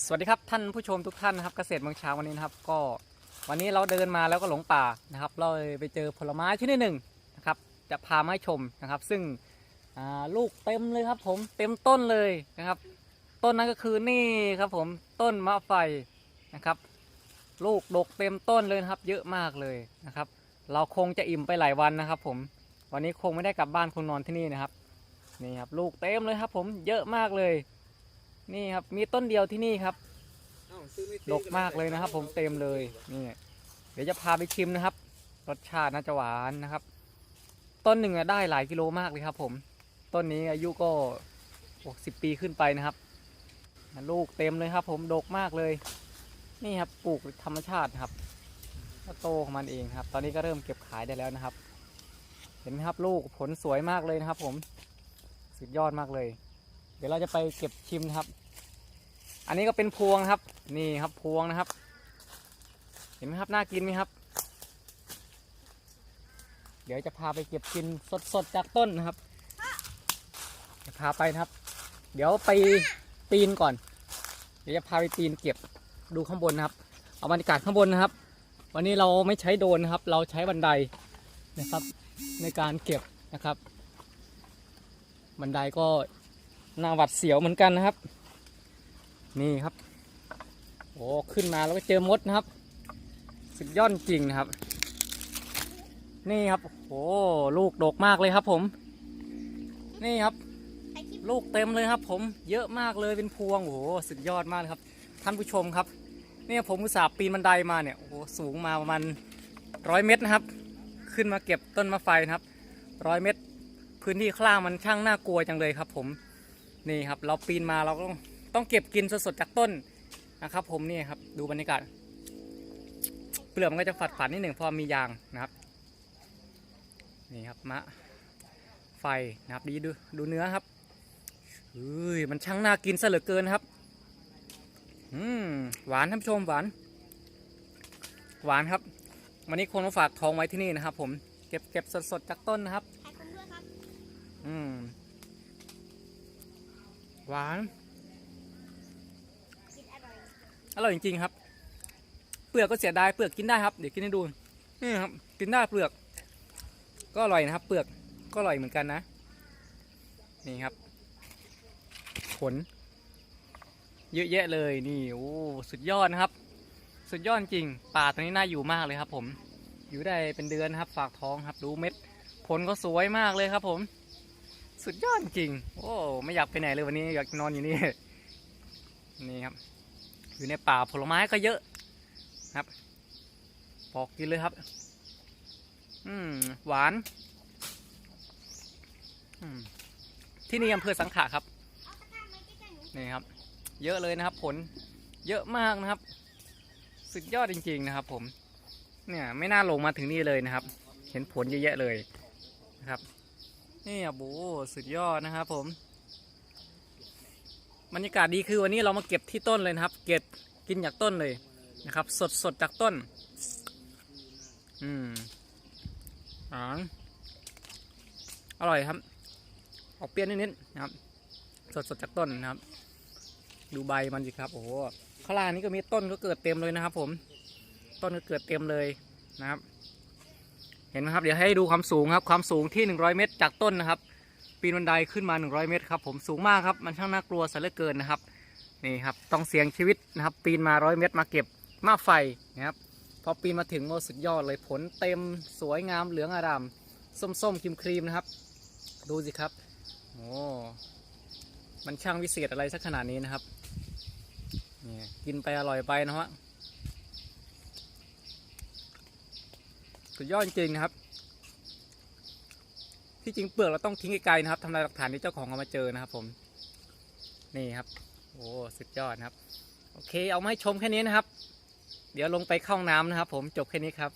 สวัสดีครับท่านผู้ชมทุกท่านนะครับเกษตรเมืองเช้าวันนี้นะครับ ก็วันนี้เราเดินมาแล้วก็หลงป่านะครับ เราเลยไปเจอผลไม้ชนิดหนึ่งนะครับ จะพามาให้ชมนะครับ ซึ่งลูกเต็มเลยครับ ผมเต็มต้นเลยนะครับ ต้นนั้นก็คือนี่ครับ ผมต้นมะไฟนะครับ ลูกดกเต็มต้นเลยครับ เยอะมากเลยนะครับ เราคงจะอิ่มไปหลายวันนะครับ ผมวันนี้คงไม่ได้กลับบ้านคงนอนที่นี่นะครับนี่ครับ ลูกเต็มเลยครับ ผมเยอะมากเลย นี่ครับมีต้นเดียวที่นี่ครับดกมากเลยนะครับ ผมเต็มเลยนี่เดี๋ยวจะพาไปชิมนะครับ รสชาติน่าจะหวานนะครับ ต้นหนึ่งอะได้หลายกิโลมากเลยครับ ผม ต้นนี้อายุก็60ปีขึ้นไปนะครับลูกเต็มเลยครับ ผมดกมากเลย นี่ครับปลูกธรรมชาติครับก็โตของมันเองครับ ตอนนี้ก็เริ่มเก็บขายได้แล้วนะครับ เห็นไหมครับลูกผลสวยมากเลยนะครับ ผมสุดยอดมากเลยเดี๋ยวเราจะไปเก็บชิมนะครับ อันนี้ก็เป็นพวงนะครับ นี่ครับพวงนะครับ เห็นไหมครับน่ากินไหมครับ เดี๋ยวจะพาไปเก็บกินสดๆจากต้นนะครับ จะพาไปนะครับ เดี๋ยวไปปีนก่อน เดี๋ยวจะพาไปปีนเก็บดูข้างบนนะครับ เอาบรรยากาศข้างบนนะครับ วันนี้เราไม่ใช้โดรนนะครับ เราใช้บันไดนะครับ ในการเก็บนะครับ บันไดก็ นาหวัดเสียวเหมือนกันนะครับ นี่ครับโอ้ขึ้นมาแล้วก็เจอมดนะครับ สุดยอดจริงนะครับ นี่ครับโอ้ลูกดกมากเลยครับผม นี่ครับ ลูกเต็มเลยครับ ผมเยอะมากเลยเป็นพวงโอ้โสุดยอดมากเลยครับ ท่านผู้ชมครับเนี่ยผมอุตส่าห์ปีนบันไดมาเนี่ยโอ้สูงมาประมาณร้อยเมตรนะครับ ขึ้นมาเก็บต้นมะไฟนะครับร้อยเมตร พื้นที่ข้างล่างมันช่างน่ากลัวจังเลยครับ ผม นี่ครับเราปีนมาเราก็ต้องต้องเก็บกินสดๆจากต้นนะครับ ผมนี่ครับดูบรรยากาศเปลือกมันก็จะฝัดฝันนิดหนึ่งเพราะมียางนะครับ นี่ครับมะไฟนะครับดีดูดูเนื้อครับเฮ้ยมันช่างน่ากินซะเหลือเกินครับอืมหวานท่านผู้ชมหวาน หวานครับ วันนี้คนมาฝากทองไว้ที่นี่นะครับ ผมเก็บเก็บสดๆจากต้นนะครับขายผมด้วยครับ อืม หวาน อร่อยจริงๆครับ เปลือกก็เสียดายเปลือกกินได้ครับ เดี๋ยวกินให้ดู นี่ครับ กินได้เปลือก ก็อร่อยนะครับ เปลือกก็อร่อยเหมือนกันนะ นี่ครับ ผล เยอะแยะเลยนี่โอ้สุดยอดนะครับ สุดยอดจริง ป่าตัวนี้น่าอยู่มากเลยครับ ผม อยู่ได้เป็นเดือนครับ ฝากท้องครับ ดูเม็ด ผลก็สวยมากเลยครับ ผม สุดยอดจริง โอ้ไม่อยากไปไหนเลยวันนี้อยากนอนอยู่นี่ นี่ครับ อยู่ในป่าผลไม้ก็เยอะครับปอกกินเลยครับ อืมหวานที่นี่อำเภอสังขะครับนูนี่ครับ เยอะเลยนะครับ ผล เยอะมากนะครับ สุดยอดจริง ๆ นะครับ ผม เนี่ย ไม่น่าลงมาถึงนี่เลยนะครับ เห็นผลเยอะแยะเลยนะครับ นี่อะโบสุดยอดนะครับผมบรรยากาศดีคือวันนี้เรามาเก็บที่ต้นเลยนะครับ เก็บกินจากต้นเลยนะครับ สดสดจากต้น อืมอ๋ออร่อยครับ ออกเปรี้ยวนิดๆนะครับ สดสดจากต้นนะครับ ดูใบมันสิครับ โอ้โหข้างล่างนี้ก็มีต้นก็เกิดเต็มเลยนะครับ ผม ต้นก็เกิดเต็มเลยนะครับ เห็นไหมครับเดี๋ยวให้ดูความสูงครับความสูงที่ 100 เมตร จากต้นนะครับ ปีนบันไดขึ้นมา 100 เมตรครับผมสูงมากครับมันช่างน่ากลัวซะเหลือเกินนะครับนี่ครับต้องเสี่ยงชีวิตนะครับ ปีนมา 100 เมตรมาเก็บมาไฟนะครับพอปีนมาถึงโมสุดยอดเลยผลเต็มสวยงามเหลืองอารามส้มๆครีมครีมนะครับ ดูสิครับโอ้มันช่างวิเศษอะไรสักขนาดนี้นะครับนี่กินไปอร่อยไปนะฮะ สุดยอดจริงนะครับ ที่จริงเปลือกเราต้องทิ้งไกลๆนะครับทำลายหลักฐานที่เจ้าของเอามาเจอนะครับ ผม นี่ครับ โอ้สุดยอดนะครับ โอเค เอามาให้ชมแค่นี้นะครับ เดี๋ยวลงไปเข้าห้องน้ำนะครับ ผมจบแค่นี้ครับ